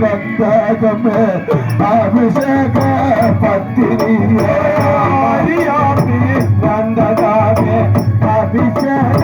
கந்தகமே அபிஷேக பத்திரியே அறியாமி கந்தகமே அபிஷேக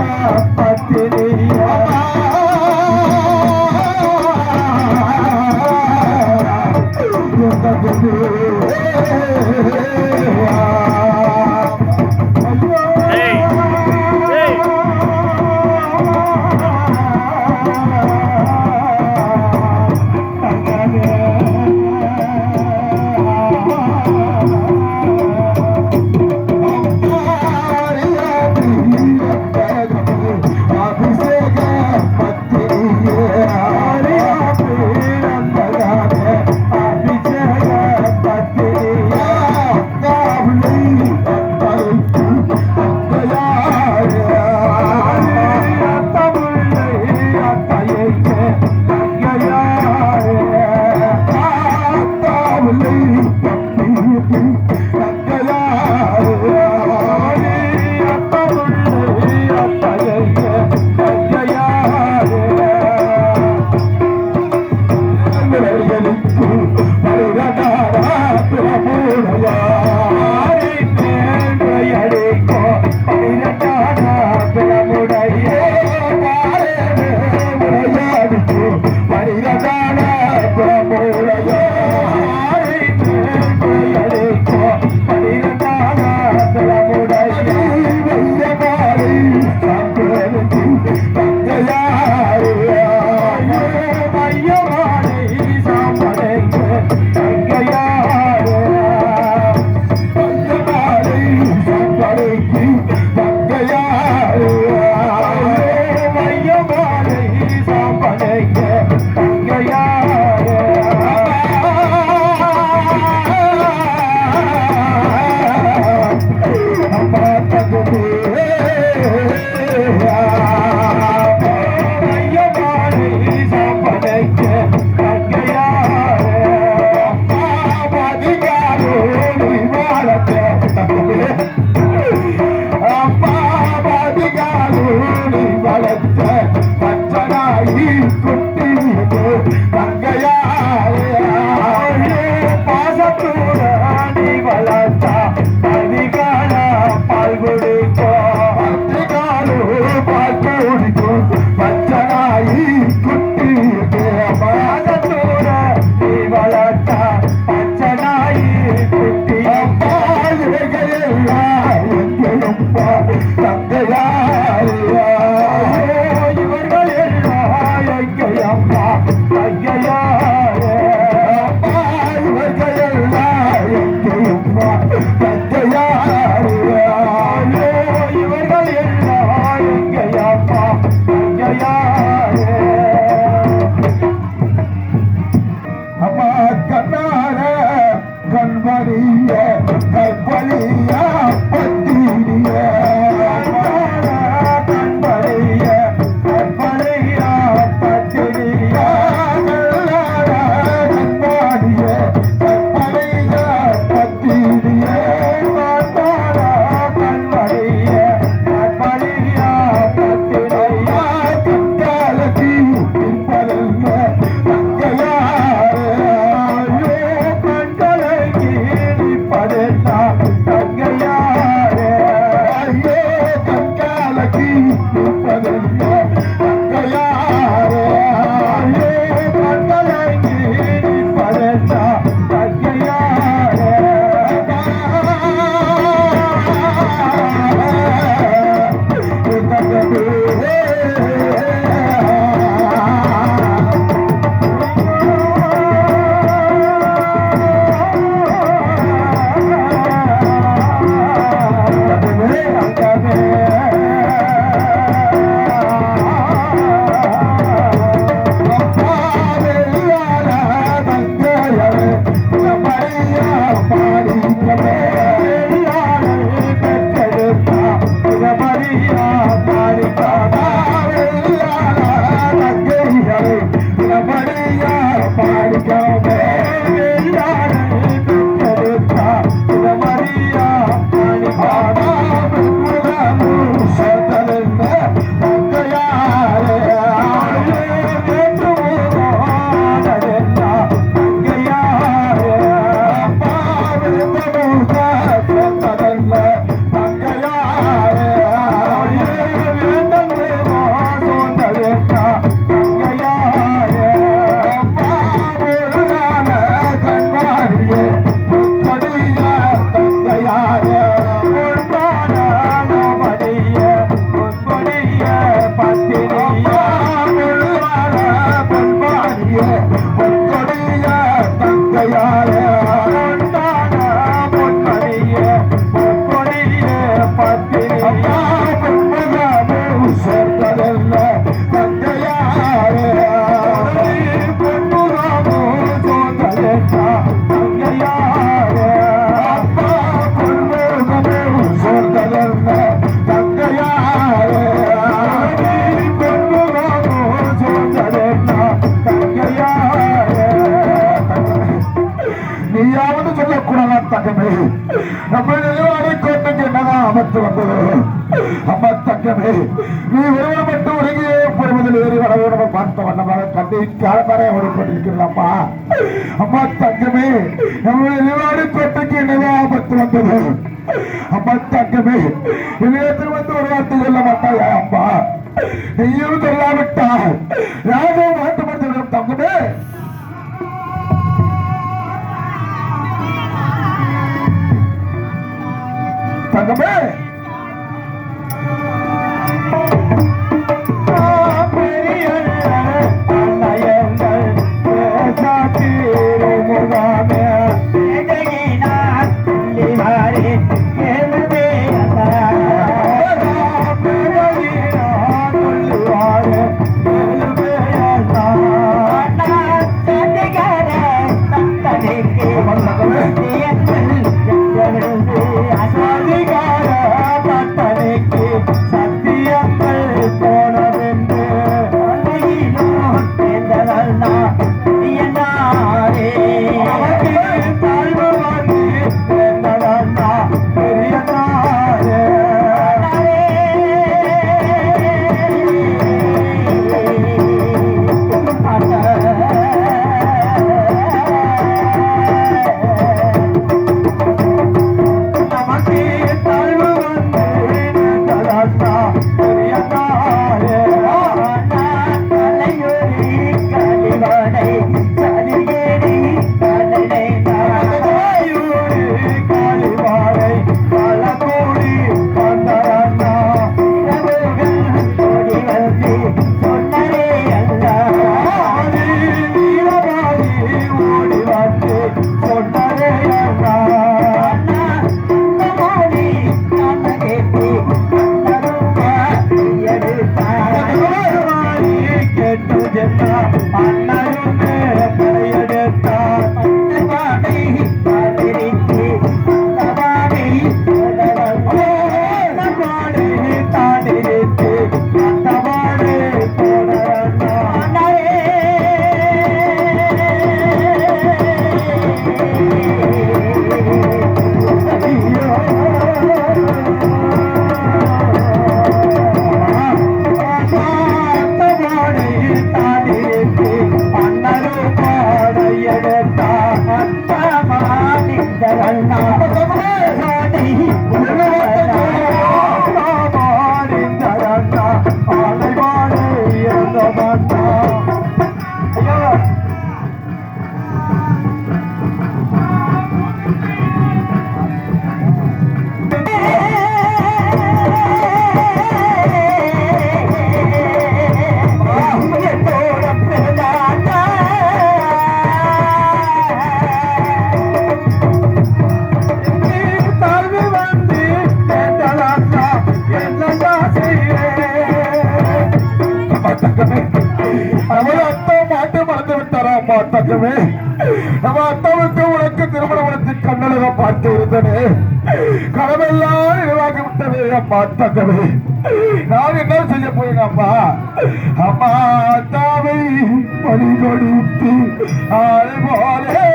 Allah பார்த்த வண்ணமாக தந்தை காலமரை ஓடிக்கொண்டிருக்கிறதப்பா அம்மா தங்கமே நம்முடைய நிலவாடி கோட்டைக்கு என்னவே ஆபத்து வந்தது? அம்மா தங்கமே இணையத்தில் வந்து ஒரு வார்த்தை சொல்ல போயிருக்கப்பா தந்தவரே என்ன செய்ய போயிருக்கப்பா அம்மா தாவை பணி கொடுத்து ஆறு போலே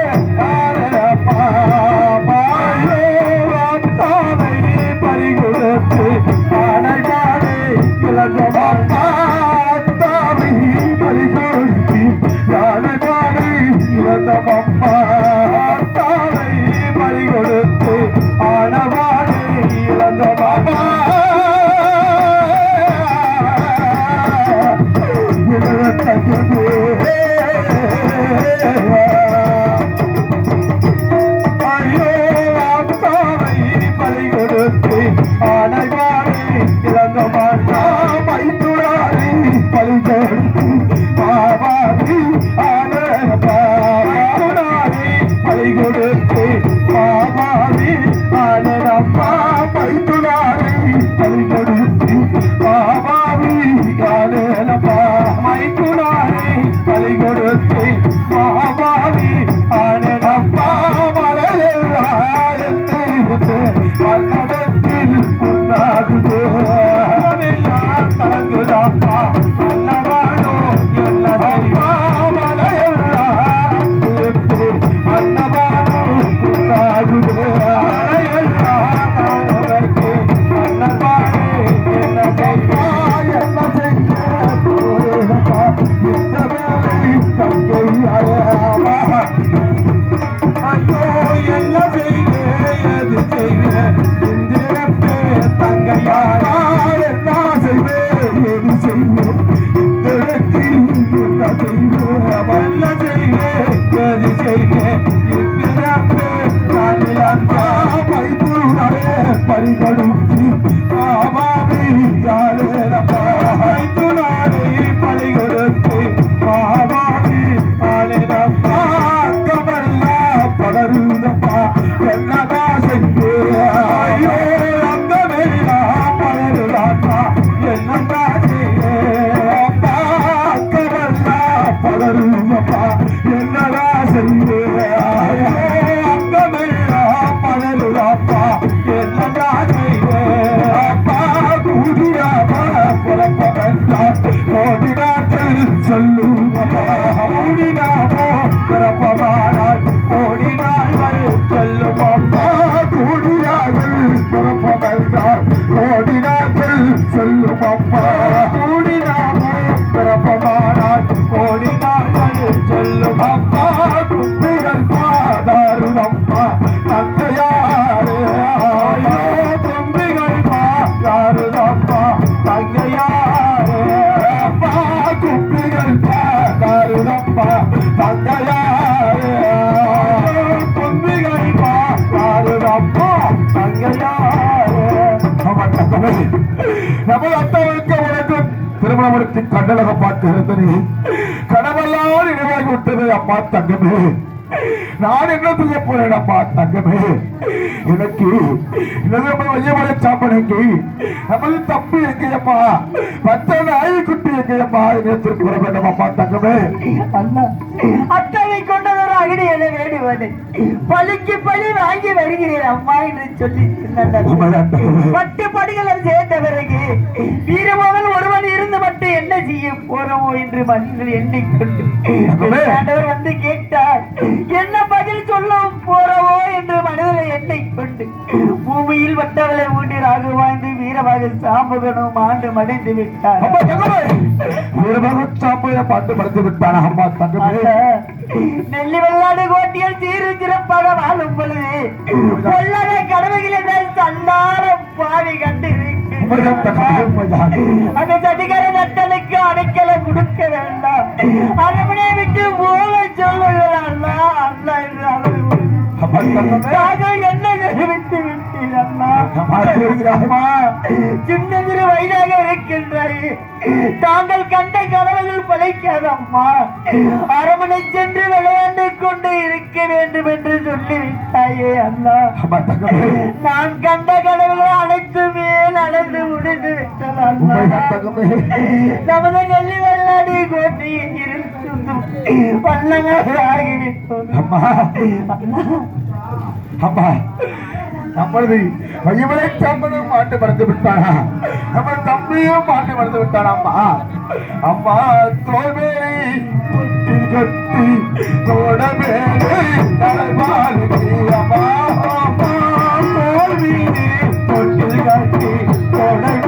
আমার world. திருமணமூர்த்தி கண்டலக பார்க்கிறது கடவுளால் நினைவாகி விட்டது அம்மா தங்கமே. நான் என்ன செய்ய போறேன் அம்மா தங்கமே? எனக்கு நம்ம ஐயமலை சாப்பனைக்கு நமது தம்பி எங்கேயம்மா பச்சை நாய் குட்டி எங்கேயம்மா திருப்பி வர வேண்டும் அம்மா தங்கமே. அண்ணா அகடி என வேண்டுவது பழிக்கு பழி வாங்கி வருகிறேன் அம்மா என்று சொல்லி. பட்டு படிகளை சேர்ந்த பிறகு வீரமோகன் ஒருவன் இருந்து மட்டும் என்ன செய்ய போறோமோ என்று மனிதர்கள் எண்ணிக்கொண்டு ஆண்டவர் வந்து கேட்டார். என்ன பதில் சொல்ல போறவோ என்று மனிதரை எண்ணிக்கொண்டு பூமியில் வட்டவளை ஊண்டி ராகு வாழ்ந்து வீரமாக சாம்பகனும் ஆண்டு மடிந்து விட்டார். வீரமாக சாப்பைய பாட்டு படுத்து விட்டான அம்மா தங்கமே. நெல்லி வெள்ளாடு கோட்டியில் சீரு சிறப்பாக வாழும் பொழுது பொல்லத கடவுகளை தன்னார பாவி கண்டு அந்த சதிகார நட்டனுக்கு அடைக்கல கொடுக்க வேண்டாம். அரமனை விட்டு போக சொல்லுங்கள் அண்ணா அண்ணா என்று என்ன தெரிவித்து சொல்கிறாயம்மா சின்னதிரு வயதாக இருக்கின்றாய். தாங்கள் கண்ட கனவுகள் பழைக்காதம்மா. அரமனை சென்று விளையாண்டு கொண்டு இருக்க வேண்டும் என்று சொல்லிவிட்டாயே அண்ணா. நான் கண்ட கனவுகள் அனைத்துமே நடந்து முடிந்து விட்டது அண்ணா. உண்மைதான் தங்கமே நமது நெல்லி வெள்ளாடி கோட்டையில் இருந்தும் ஆகிவிட்டது அம்மா. அம்மா. நம்மளது ஐயவரை தம்பனும் மாட்டு மறந்து விட்டானா நம்ம தம்பியும் மாட்டு மறந்து விட்டானா அம்மா? அம்மா தோல்வேலி தொட்டி கட்டி தோடவேலி தலைவாளுக்கு அம்மா அம்மா தோல்வி தொட்டி கட்டி தோடவேலி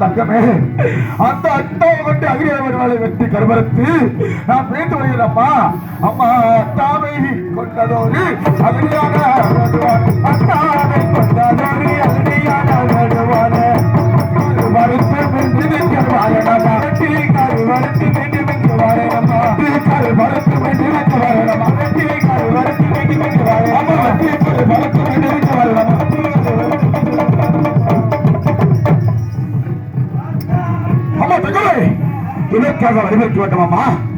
தங்கமே. அந்த அட்டாவை கொண்டு அகிரியவர்களை வெட்டி கருமரத்து நான் பேட்டு வருகிறப்பா அம்மா அத்தாவை கொண்டதோடு அகிரியான நடுவான் கொண்டதோ அம்மா தங்கமே இதற்காக